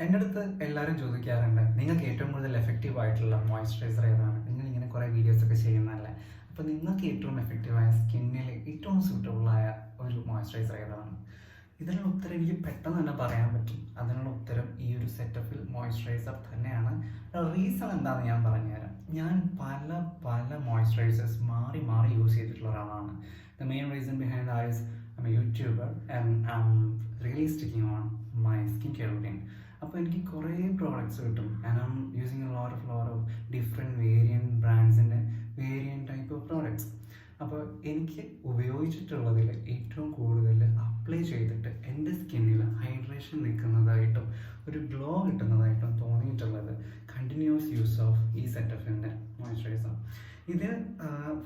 എന്റെ അടുത്ത് എല്ലാവരും ചോദിക്കാറുണ്ട് നിങ്ങൾക്ക് ഏറ്റവും കൂടുതൽ എഫക്റ്റീവ് ആയിട്ടുള്ള മോയ്സ്ചറൈസർ ഏതാണ്? നിങ്ങൾ ഇങ്ങനെ കുറേ വീഡിയോസ് ഒക്കെ ചെയ്യുന്നതല്ലേ? അപ്പോൾ നിങ്ങൾക്ക് ഏറ്റവും എഫക്റ്റീവായ സ്കിന്നിൽ ഏറ്റവും സൂട്ടബിളായ ഒരു മോയ്സ്ചറൈസർ ഏതാണ്? ഇതിനുള്ള ഉത്തരം എനിക്ക് പെട്ടെന്ന് തന്നെ പറയാൻ പറ്റും. അതിനുള്ള ഉത്തരം ഈ ഒരു സെറ്റപ്പിൽ മോയ്സ്ചറൈസർ തന്നെയാണ്. റീസൺ എന്താണെന്ന് ഞാൻ പറഞ്ഞുതരാം. ഞാൻ പല പല മോയ്സ്ചറൈസേഴ്സ് മാറി മാറി യൂസ് ചെയ്തിട്ടുള്ള ഒരാളാണ്. The main reason behind is I a YouTuber and I am really sticking on my skin care routine അപ്പോൾ എനിക്ക് കുറേ പ്രോഡക്റ്റ്സ് കിട്ടും. I'm using lot of lot of different variant ബ്രാൻഡ്സിന്റെ variant type of products അപ്പോൾ എനിക്ക് ഉപയോഗിച്ചിട്ടുള്ളതിൽ ഏറ്റവും കൂടുതൽ apply ചെയ്തിട്ട് എന്റെ സ്കിന്നിൽ ഹൈഡ്രേഷൻ നിൽക്കുന്നതായിട്ടും ഒരു ഗ്ലോ കിട്ടുന്നതായിട്ടും തോന്നിയിട്ടുള്ളത് കണ്ടിന്യൂസ് യൂസ് ഓഫ് ഈ സെറ്റപ്പിന്റെ മോയ്സ്ചറൈസർ ഇത്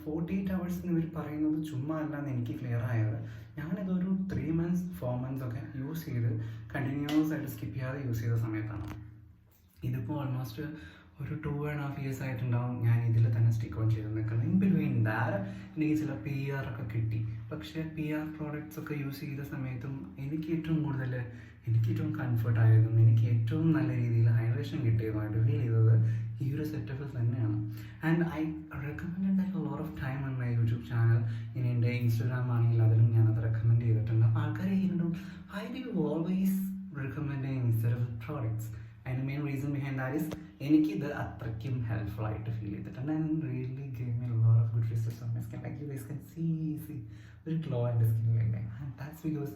ഫോർട്ടി എയ്റ്റ് അവേഴ്സ് എന്ന് ഇവർ പറയുന്നത് ചുമ്മാ അല്ലാന്ന് എനിക്ക് ക്ലിയർ ആയത്. ഞാനിതൊരു ത്രീ മന്ത്സ് ഫോർ മന്ത്സ് ഒക്കെ യൂസ് ചെയ്ത് കണ്ടിന്യൂസ് ആയിട്ട് സ്കിപ്പ് ചെയ്യാതെ യൂസ് ചെയ്ത സമയത്താണ്. ഇതിപ്പോൾ ഓൾമോസ്റ്റ് ഒരു ടു ആൻഡ് ഹാഫ് ഇയേഴ്സ് ആയിട്ടുണ്ടാവും ഞാൻ ഇതിൽ തന്നെ സ്റ്റിക്ക് ഓൺ ചെയ്ത് നിൽക്കുന്നത്. ഇൻ ബിറ്റ്വീൻ ദാറ്റ് എനിക്ക് ചില പി ആർ ഒക്കെ കിട്ടി. പക്ഷേ പി ആർ പ്രോഡക്റ്റ്സ് ഒക്കെ യൂസ് ചെയ്ത സമയത്തും എനിക്ക് ഏറ്റവും കൂടുതൽ എനിക്ക് ഏറ്റവും കംഫർട്ട് ആയതും എനിക്ക് ഏറ്റവും നല്ല രീതിയിൽ ഹൈഡ്രേഷൻ കിട്ടിയതുമായിട്ട് ഫീൽ ചെയ്തത് ഈ ഒരു സെറ്റപ്പിൽ തന്നെയാണ്. And I recommend like lot of time on my YouTube channel ഇനി എന്റെ ഇൻസ്റ്റാഗ്രാം ആണെങ്കിൽ അതിലും ഞാനത് റെക്കമെൻഡ് ചെയ്തിട്ടുണ്ട്. അപ്പോൾ ആൾക്കാർ ചെയ്യുന്നുണ്ടും I'd always recommend several products and main reason behind that is എനിക്കിത് അത്രയ്ക്കും ഹെൽപ്ഫുൾ ആയിട്ട് ഫീൽ ചെയ്തിട്ടുണ്ട്. And really gave me lot of good results on my skin like you guys can see see ഒരു glow എന്റെ സ്കിന്നിലുണ്ട് and that's because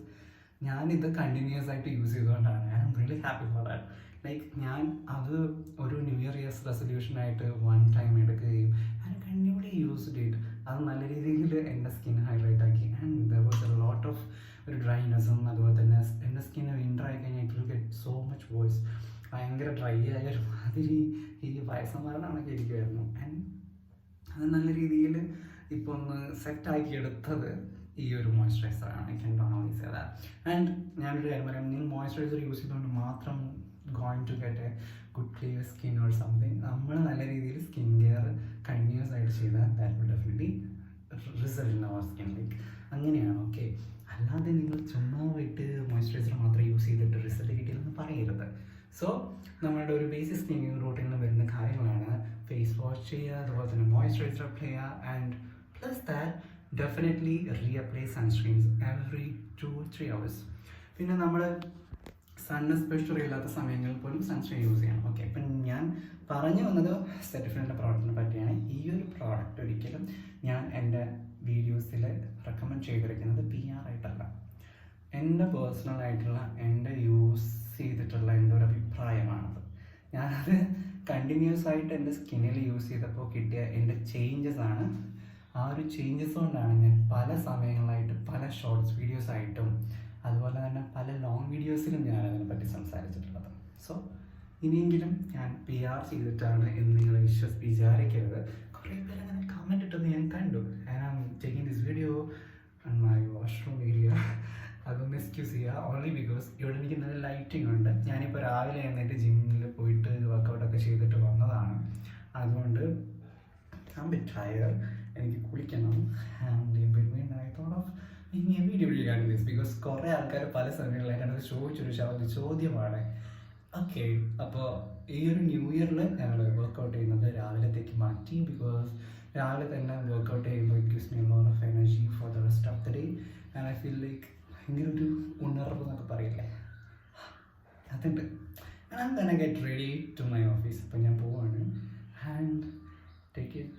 ഞാനിത് continuous ആയിട്ട് use ചെയ്തുകൊണ്ടാണ്. I am really happy for that like ഞാൻ അത് ഒരു ന്യൂ ഇയർ ഇയേഴ്സ് റെസൊല്യൂഷനായിട്ട് വൺ ടൈം എടുക്കുകയും ആൻഡ് കണ്ടിന്യൂലി യൂസ് ചെയ്ത് അത് നല്ല രീതിയിൽ എന്റെ സ്കിൻ ഹൈഡ്രേറ്റ് ആക്കി. And there was a lot of ഒരു ഡ്രൈനെസ്സും അതുപോലെ തന്നെ എന്റെ സ്കിൻ വിന്റർ ആയി കഴിഞ്ഞാൽ it will get so much worse ഭയങ്കര ഡ്രൈ ആയ ഒരു മാതിരി ഈ വയസ്സന്മാരനാണൊക്കെ ഇരിക്കുമായിരുന്നു ആൻഡ് അത് നല്ല രീതിയിൽ ഇപ്പോൾ ഒന്ന് സെറ്റാക്കി എടുത്തത് ഈ ഒരു മോയ്സ്ചറൈസറാണ് ഓൺലി സേ ദാറ്റ് ആൻഡ് ഞാനൊരു കാര്യം പറയാം. നിങ്ങൾ മോയ്സ്ചറൈസർ യൂസ് ചെയ്തുകൊണ്ട് മാത്രം going to get a good clear skin or something നമ്മൾ നല്ല രീതിയിൽ സ്കിൻ കെയർ കണ്ടിന്യൂസ് ആയിട്ട് ചെയ്താൽ that will definitely result in our skin like അങ്ങനെയാണ് ഓക്കെ അല്ലാതെ നിങ്ങൾ ചുമ്മാ പോയിട്ട് മോയ്സ്ചറൈസർ മാത്രം യൂസ് ചെയ്തിട്ട് റിസൾട്ട് കിട്ടിയില്ലെന്ന് പറയരുത്. സോ നമ്മളുടെ ഒരു ബേസിക് സ്കിൻ റൂട്ടീനിൽ വരുന്ന കാര്യങ്ങളാണ് ഫേസ് വാഷ് ചെയ്യുക അതുപോലെ തന്നെ മോയ്സ്ചറൈസർ അപ്ലൈ ചെയ്യുക and plus that definitely reapply sunscreens every two three hours പിന്നെ നമ്മൾ സൺ സ്പെഷ്യൽ ഇല്ലാത്ത സമയങ്ങളിൽ പോലും സൺസ്ക്രീൻ യൂസ് ചെയ്യണം. ഓക്കെ അപ്പം ഞാൻ പറഞ്ഞു വന്നത് സെറ്റിഫിന്റെ പ്രോഡക്റ്റിനെ പറ്റിയാണ്. ഈ ഒരു പ്രോഡക്റ്റ് ഒരിക്കലും ഞാൻ എന്റെ വീഡിയോസിൽ റെക്കമെൻഡ് ചെയ്തിരിക്കുന്നത് പി ആർ ആയിട്ടല്ല. എന്റെ പേഴ്സണൽ ആയിട്ടുള്ള എന്റെ യൂസ് ചെയ്തിട്ടുള്ള എന്റെ ഒരു അഭിപ്രായമാണത്. ഞാനത് കണ്ടിന്യൂസ് ആയിട്ട് എന്റെ സ്കിന്നിൽ യൂസ് ചെയ്തപ്പോൾ കിട്ടിയ എന്റെ ചേഞ്ചസ് ആണ്. ആ ഒരു ചേഞ്ചസ് കൊണ്ടാണ് ഞാൻ പല സമയങ്ങളായിട്ട് പല ഷോർട്സ് വീഡിയോസ് ആയിട്ടും അതുപോലെ തന്നെ പല വീഡിയോസിലും ഞാൻ അതിനെപ്പറ്റി സംസാരിച്ചിട്ടുള്ളത്. സോ ഇനിയെങ്കിലും ഞാൻ പി ആർ ചെയ്തിട്ടാണ് എന്ന് നിങ്ങൾ വിശ്വസ് വിചാരിക്കരുത്. കുറേ പേര് അങ്ങനെ കമന്റ് ഇട്ടെന്ന് ഞാൻ കണ്ടു. ഞാൻ taking this video my washroom area അതൊന്ന് എക്സ്ക്യൂസ് ചെയ്യുക ഓൺലി ബിക്കോസ് ഇവിടെ എനിക്ക് നല്ല ലൈറ്റിംഗ് ഉണ്ട്. ഞാനിപ്പോൾ രാവിലെ എന്നിട്ട് ജിമ്മിൽ പോയിട്ട് വർക്കൗട്ടൊക്കെ ചെയ്തിട്ട് വന്നതാണ്. അതുകൊണ്ട് ഐ ബിറ്റ് ടയർ എനിക്ക് കുളിക്കണം. And between I thought of ഇനി വീഡിയോ റിഗാർഡിംഗ് ദിസ് ബിക്കോസ് കുറേ ആൾക്കാർ പല സമയങ്ങളിലായിട്ട് എന്നോട് ചോദിച്ചൊരു ശബ്ദ ചോദ്യമാണ് ഓക്കെ അപ്പോൾ ഈ ഒരു ന്യൂ ഇയറിൽ ഞങ്ങൾ വർക്കൗട്ട് ചെയ്യുന്നത് രാവിലത്തേക്ക് മാറ്റി. ബിക്കോസ് രാവിലെ തന്നെ വർക്കൗട്ട് ചെയ്യുമ്പോൾ it gives me lot of energy for the rest of the day and I feel like ഭയങ്കര ഒരു ഉണർവ് എന്നൊക്കെ പറയില്ലേ? അതുണ്ട്. ആൻഡ് തന്നെ get ready to my office അപ്പോൾ ഞാൻ പോവാണ്. And take it